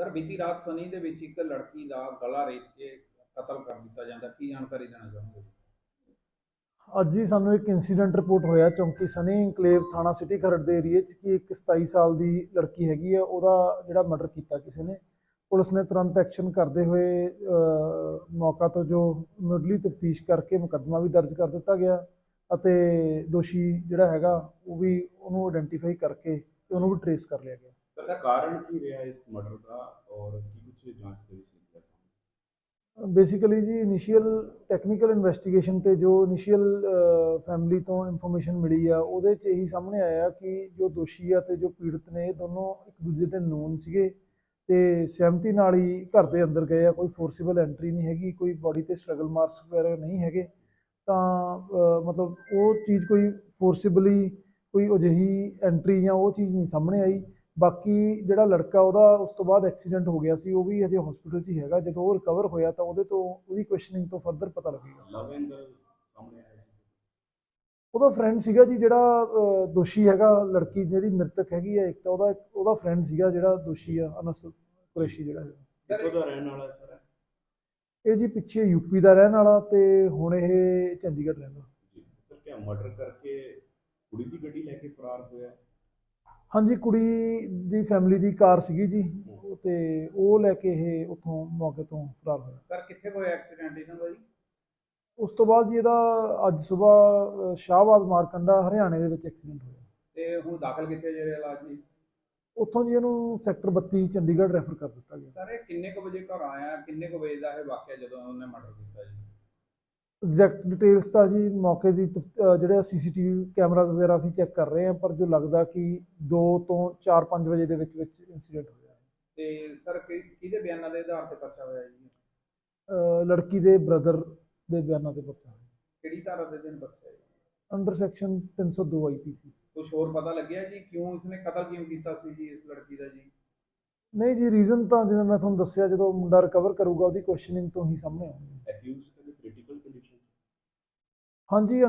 Sir, ਬੀਤੀ ਰਾਤ ਸਨੀ ਦੇ ਵਿੱਚ ਇੱਕ ਲੜਕੀ ਦਾ ਗਲਾ ਰੇਤ ਕੇ ਕਤਲ ਕਰ ਦਿੱਤਾ ਜਾਂਦਾ ਕੀ ਜਾਣਕਾਰੀ ਦੇਣਾ ਚਾਹੋਗੇ? ਅੱਜ ਹੀ ਸਾਨੂੰ ਇੱਕ ਇਨਸੀਡੈਂਟ ਰਿਪੋਰਟ ਹੋਇਆ ਚੌਂਕੀ ਸਨੀ ਇਨਕਲੇਵ ਥਾਣਾ ਸਿਟੀ ਖਰੜ ਦੇ ਏਰੀਏ 'ਚ ਕਿ ਇੱਕ 27 ਸਾਲ ਦੀ ਲੜਕੀ ਹੈਗੀ ਆ, ਉਹਦਾ ਜਿਹੜਾ ਮਰਡਰ ਕੀਤਾ ਕਿਸੇ ਨੇ। ਪੁਲਿਸ ਨੇ ਤੁਰੰਤ ਐਕਸ਼ਨ ਕਰਦੇ ਹੋਏ ਮੌਕਾ ਤੋਂ ਜੋ ਮੁੱਢਲੀ ਤਫਤੀਸ਼ ਕਰਕੇ ਮੁਕੱਦਮਾ ਵੀ ਦਰਜ ਕਰ ਦਿੱਤਾ ਗਿਆ ਅਤੇ ਦੋਸ਼ੀ ਜਿਹੜਾ ਹੈਗਾ, ਉਹ ਵੀ ਉਹਨੂੰ ਆਇਡੈਂਟੀਫਾਈ ਕਰਕੇ ਤੇ ਉਹਨੂੰ ਵੀ ਟਰੇਸ ਕਰ ਲਿਆ ਗਿਆ ਸਰ ਦਾ ਕਾਰਨ ਕੀ ਰਿਹਾ ਇਸ ਮਰਡਰ ਦਾ ਔਰ ਕੀ ਕੁਝ ਜਾਂਚ ਦੇ ਵਿੱਚ? ਬੇਸਿਕਲੀ ਜੀ ਇਨੀਸ਼ੀਅਲ ਟੈਕਨੀਕਲ ਇਨਵੈਸਟੀਗੇਸ਼ਨ ਤੇ ਜੋ ਇਨੀਸ਼ੀਅਲ ਫੈਮਿਲੀ ਤੋਂ ਇਨਫੋਰਮੇਸ਼ਨ ਮਿਲੀ ਆ ਉਹਦੇ 'ਚ ਇਹੀ ਸਾਹਮਣੇ ਆਇਆ ਕਿ ਜੋ ਦੋਸ਼ੀ ਆ ਤੇ ਜੋ ਪੀੜਤ ਨੇ ਇਹ ਦੋਨੋਂ ਇੱਕ ਦੂਜੇ ਦੇ ਨੂਨ ਸੀਗੇ ਤੇ ਸਹਿਮਤੀ ਨਾਲ ਹੀ ਘਰ ਦੇ ਅੰਦਰ ਗਏ ਆ ਕੋਈ ਫੋਰਸੀਬਲ ਐਂਟਰੀ ਨਹੀਂ ਹੈਗੀ ਕੋਈ ਬਾਡੀ ਤੇ ਸਟਰਗਲ ਮਾਰਕਸ ਵਗੈਰਾ ਨਹੀਂ ਹੈਗੇ ਤਾਂ ਮਤਲਬ ਉਹ ਚੀਜ਼ ਕੋਈ ਫੋਰਸੀਬਲੀ ਕੋਈ ਅਜਿਹੀ ਐਂਟਰੀ ਜਾਂ ਉਹ ਚੀਜ਼ ਨਹੀਂ ਸਾਹਮਣੇ ਆਈ। ਬਾਕੀ ਜਿਹੜਾ ਲੜਕਾ ਉਹਦਾ ਉਸ ਤੋਂ ਬਾਅਦ ਐਕਸੀਡੈਂਟ ਹੋ ਗਿਆ ਸੀ ਉਹ ਵੀ ਹਜੇ ਹਸਪੀਟਲ 'ਚ ਹੀ ਹੈਗਾ। ਜਦੋਂ ਉਹ ਰਿਕਵਰ ਹੋਇਆ ਤਾਂ ਉਹਦੇ ਤੋਂ ਉਹਦੀ ਕੁਐਸਚਨਿੰਗ ਤੋਂ ਫਰਦਰ ਪਤਾ ਲੱਗੇਗਾ। ਉਹਦਾ ਫਰੈਂਡ ਸੀਗਾ ਜੀ ਜਿਹੜਾ ਦੋਸ਼ੀ ਹੈਗਾ ਲੜਕੀ ਜਿਹੜੀ ਮ੍ਰਿਤਕ ਹੈਗੀ ਆ ਇੱਕ ਤਾਂ ਉਹਦਾ ਉਹਦਾ ਫਰੈਂਡ ਸੀਗਾ ਜਿਹੜਾ ਦੋਸ਼ੀ ਆ ਅਨਸ ਕੁਰੈਸ਼ੀ ਜਿਹੜਾ ਹੈਗਾ। ਕਿੱਥੋਂ ਦਾ ਰਹਿਣ ਵਾਲਾ ਸਰ? ਇਹ ਜੀ ਪਿੱਛੇ ਯੂਪੀ ਦਾ ਰਹਿਣ ਵਾਲਾ ਤੇ ਹੁਣ ਇਹ ਚੰਡੀਗੜ੍ਹ ਰਹਿੰਦਾ। ਸਰ ਕਿਆ ਮਰਡਰ ਕਰਕੇ ਕੁੜੀ ਦੀ ਗੱਡੀ ਕੇ ਫਰਾਰ ਹੋਇਆ ਹਾਂਜੀ ਕੁੜੀ ਦੀ ਫੈਮਿਲੀ ਦੀ ਕਾਰ ਸੀਗੀ ਜੀ ਤੇ ਉਹ ਲੈ ਕੇ ਇਹ ਉੱਥੋਂ ਮੌਕੇ ਤੋਂ ਫਰਾਰ ਹੋਇਆ। ਸਰ ਕਿੱਥੇ ਹੋਇਆ ਐਕਸੀਡੈਂਟ ਇਹਨਾਂ ਦਾ ਜੀ? ਉਸ ਤੋਂ ਬਾਅਦ ਜੀ ਇਹਦਾ ਅੱਜ ਸਵੇਰ ਸ਼ਾਹਬਾਦ ਮਾਰਕੰਡਾ ਹਰਿਆਣੇ ਦੇ ਵਿੱਚ ਐਕਸੀਡੈਂਟ ਹੋਇਆ। ਤੇ ਹੁਣ ਦਾਖਲ ਕਿੱਥੇ ਜਿਹੜੇ ਇਲਾਜ ਜੀ? ਉੱਥੋਂ ਜੀ ਇਹਨੂੰ ਸੈਕਟਰ 32 ਚੰਡੀਗੜ੍ਹ ਰੈਫਰ ਕਰ ਦਿੱਤਾ ਗਿਆ। ਸਰ ਇਹ ਕਿੰਨੇ ਕੁ ਵਜੇ ਘਰ ਆਇਆ ਕਿੰਨੇ ਕੁ ਵਜੇ ਦਾ ਇਹ ਵਾਕਿਆ ਜਦੋਂ ਉਹਨੇ ਮਰਡਰ ਕੀਤਾ ਜੀ? ਐਗਜ਼ੈਕਟ ਡਿਟੇਲਸ ਤਾਂ ਜੀ ਮੌਕੇ ਦੀ ਜਿਹੜੇ ਸੀਸੀਟੀਵੀ ਕੈਮਰਾ ਵਗੈਰਾ ਅਸੀਂ ਚੈੱਕ ਕਰ ਰਹੇ ਹਾਂ ਪਰ ਜੋ ਲੱਗਦਾ ਕਿ 2 ਤੋਂ 4-5 ਵਜੇ ਦੇ ਵਿੱਚ ਵਿੱਚ ਇਨਸੀਡੈਂਟ ਹੋਇਆ ਤੇ ਸਰ ਕਿਹਦੇ ਬਿਆਨਾਂ ਦੇ ਆਧਾਰ ਤੇ ਪਰਚਾ ਹੋਇਆ ਜੀ? ਲੜਕੀ ਦੇ ਬ੍ਰਦਰ ਦੇ ਬਿਆਨਾਂ ਤੇ ਪਤਾ ਕਿਹੜੀ ਧਾਰਾ ਦੇ ਦਿਨ ਪਰਚਾ ਹੈ ਅੰਡਰ ਸੈਕਸ਼ਨ 302 ਆਈਪੀਸੀ ਕੁਝ ਹੋਰ ਪਤਾ ਲੱਗਿਆ ਜੀ? ਕਿਉਂ ਇਸਨੇ ਕਤਲ ਕਿਉਂ ਕੀਤਾ ਸੀ ਜੀ ਇਸ ਲੜਕੀ ਦਾ ਜੀ? ਨਹੀਂ ਜੀ ਰੀਜ਼ਨ ਤਾਂ ਜਿਵੇਂ ਮੈਂ ਤੁਹਾਨੂੰ ਦੱਸਿਆ ਜਦੋਂ ਮੁੰਡਾ ਰਿਕਵਰ ਕਰੂਗਾ ਉਹਦੀ ਕੁਐਸਚਨਿੰਗ ਤੋਂ ਹੀ ਸਾਹਮਣੇ ਆਉਣਗੇ ਐਕਿਊਜ਼ handia